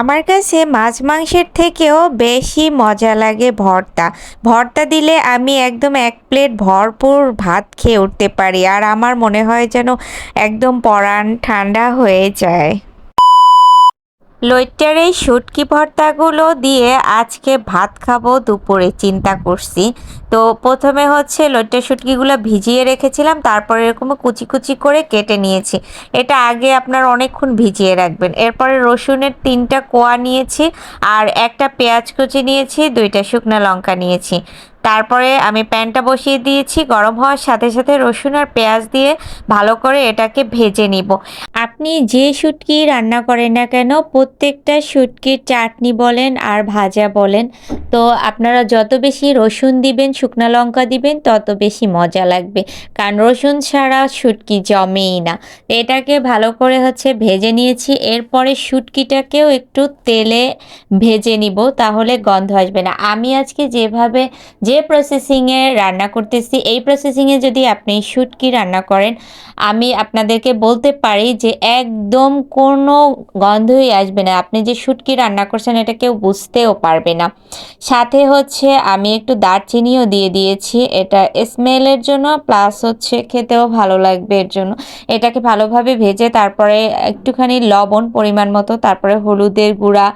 আমার কাছে মাছ মাংসের থেকেও বেশি মজা লাগে ভর্তা। ভর্তা দিলে আমি একদম এক প্লেট ভরপুর ভাত খেয়ে উঠতে পারি, আর আমার মনে হয় যেন একদম পরাণ ঠান্ডা হয়ে যায়। লইট্টার এই শুটকি ভর্তাগুলো দিয়ে আজকে ভাত খাব দুপুরে, চিন্তা করছি। তো প্রথমে হচ্ছে লইট্টা শুটকিগুলো ভিজিয়ে রেখেছিলাম, তারপরে এরকম কুচি কুচি করে কেটে নিয়েছি। এটা আগে আপনার অনেকক্ষণ ভিজিয়ে রাখবেন। এরপরে রসুনের তিনটা কোয়া নিয়েছি আর একটা পেঁয়াজ কুচি নিয়েছি, দুইটা শুকনো লঙ্কা নিয়েছি। তারপরে আমি প্যানটা বসিয়ে দিয়েছি, গরম হওয়ার সাথে সাথে রসুন আর পেঁয়াজ দিয়ে ভালো করে এটাকে ভেজে নিব। আপনি যে শুটকি রান্না করেন না কেন, প্রত্যেকটা শুটকির চাটনি বলেন আর ভাজা বলেন তো আপনারা যত বেশি রসুন দিবেন, শুকনো লঙ্কা দিবেন, তত বেশি মজা লাগবে। কারণ রসুন ছাড়া শুটকি জমেই না। এটাকে ভালো করে হচ্ছে ভেজে নিয়েছি। এরপরে শুটকিটাকেও একটু তেলে ভেজে নিব, তাহলে গন্ধ আসবে না। আমি আজকে যেভাবে যে প্রসেসিংয়ে রান্না করতেছি, এই প্রসেসিংয়ে যদি আপনি শুটকি রান্না করেন, আমি আপনাদেরকে বলতে পারি যে একদম কোনো গন্ধই আসবে না। আপনি যে শুটকি রান্না করছেন, এটা কেউ বুঝতেও পারবে না। সাথে হচ্ছে আমি একটু দারচিনিও দিয়ে দিয়েছি। এটা স্মেলের জন্য প্লাস হচ্ছে খেতেও ভালো লাগবে এর জন্য। এটাকে ভালোভাবে ভেজে তারপরে একটুখানি লবণ পরিমাণ মতো, তারপরে হলুদের গুঁড়া,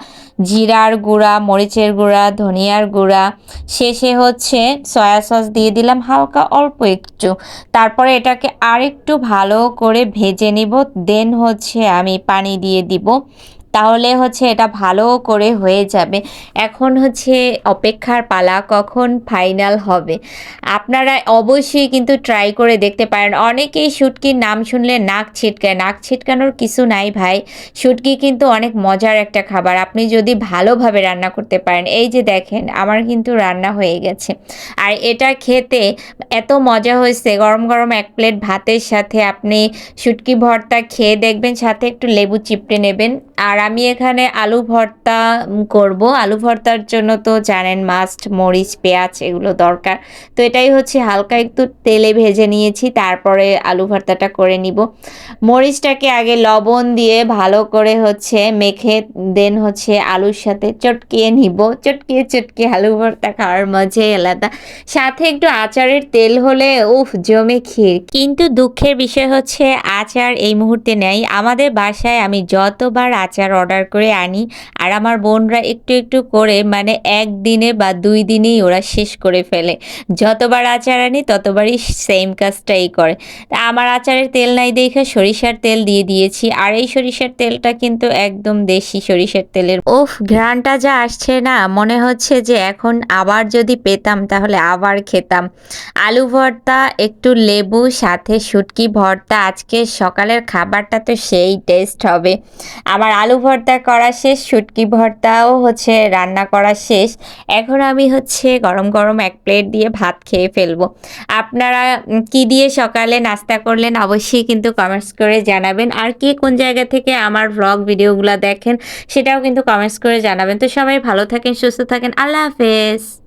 জিরার গুঁড়া, মরিচের গুঁড়া, ধনিয়ার গুঁড়া, শেষে হচ্ছে সয়া সস দিয়ে দিলাম হালকা অল্প একটু। তারপরে এটাকে আরেকটু ভালো করে ভেজে নিব দেন হচ্ছে আমি পানি দিয়ে দিব। তাহলে হচ্ছে এটা ভালো করে হয়ে যাবে। এখন হচ্ছে অপেক্ষার পালা কখন ফাইনাল হবে। আপনারা অবশ্যই কিন্তু ট্রাই করে দেখতে পারেন। অনেকেই শুটকির নাম শুনলে নাক ছিটকায়। নাক ছিটকানোর কিছু নাই ভাই। শুটকি কিন্তু অনেক মজার একটা খাবার। আপনি যদি ভালোভাবে রান্না করতে পারেন। এই যে দেখেন, আমার কিন্তু রান্না হয়ে গেছে। আর এটা খেতে এত মজা হয়েছে। গরম গরম এক প্লেট ভাতের সাথে আপনি শুটকি ভর্তা খেয়ে দেখবেন, সাথে একটু লেবু চিপটে নেবেন। আর আমি এখানে আলু ভর্তা করব। আলু ভর্তার জন্য তো জানেন মাস্ট মরিচ, পেঁয়াজ এগুলো দরকার। তো এটাই হচ্ছে হালকা একটু তেলে ভেজে নিয়েছি, তারপরে আলু ভর্তাটা করে নিব। মরিচটাকে আগে লবণ দিয়ে ভালো করে হচ্ছে মেখে দেন হচ্ছে আলুর সাথে চটকিয়ে নিব। চটকিয়ে চটকিয়ে আলু ভর্তা খাওয়ার মজাই আলাদা। সাথে একটু আচারের তেল হলে, উফ, জমে ক্ষীর। কিন্তু দুঃখের বিষয় হচ্ছে আচার এই মুহূর্তে নেই। আমাদের বাসায় আমি যতবার আচার অর্ডার করে আনি। আর আমার বোনরা একটু একটু করে মানে একদিনে বা দুই দিনেই ওরা শেষ করে ফেলে। যতবার আচার আনি ততবারই সেম কাজটাই করে। তা আমার আচারের তেল নাই দেখে সরিষার তেল দিয়ে দিয়েছি। আর এই সরিষার তেলটা কিন্তু একদম দেশি সরিষার তেলের। ওফ ঘ্রাণটা যা আসছে না। মনে হচ্ছে যে এখন আবার যদি পেতাম তাহলে আবার খেতাম। আলু ভর্তা, একটু লেবু, সাথে শুটকি ভর্তা। আজকে সকালের খাবারটা তো সেই টেস্ট হবে। আমার আলু ভর্তা করা শেষ, শুটকি ভর্তাও হচ্ছে রান্না করা শেষ। এখন আমি হচ্ছে গরম গরম এক প্লেট দিয়ে ভাত খেয়ে ফেলব। আপনারা কি দিয়ে সকালে নাস্তা করলেন অবশ্যই কিন্তু কমেন্টস করে জানাবেন। আর কে কোন জায়গা থেকে আমার ব্লগ ভিডিওগুলো দেখেন, সেটাও কিন্তু কমেন্টস করে জানাবেন। তো সবাই ভালো থাকেন, সুস্থ থাকেন। আল্লাহ হাফেজ।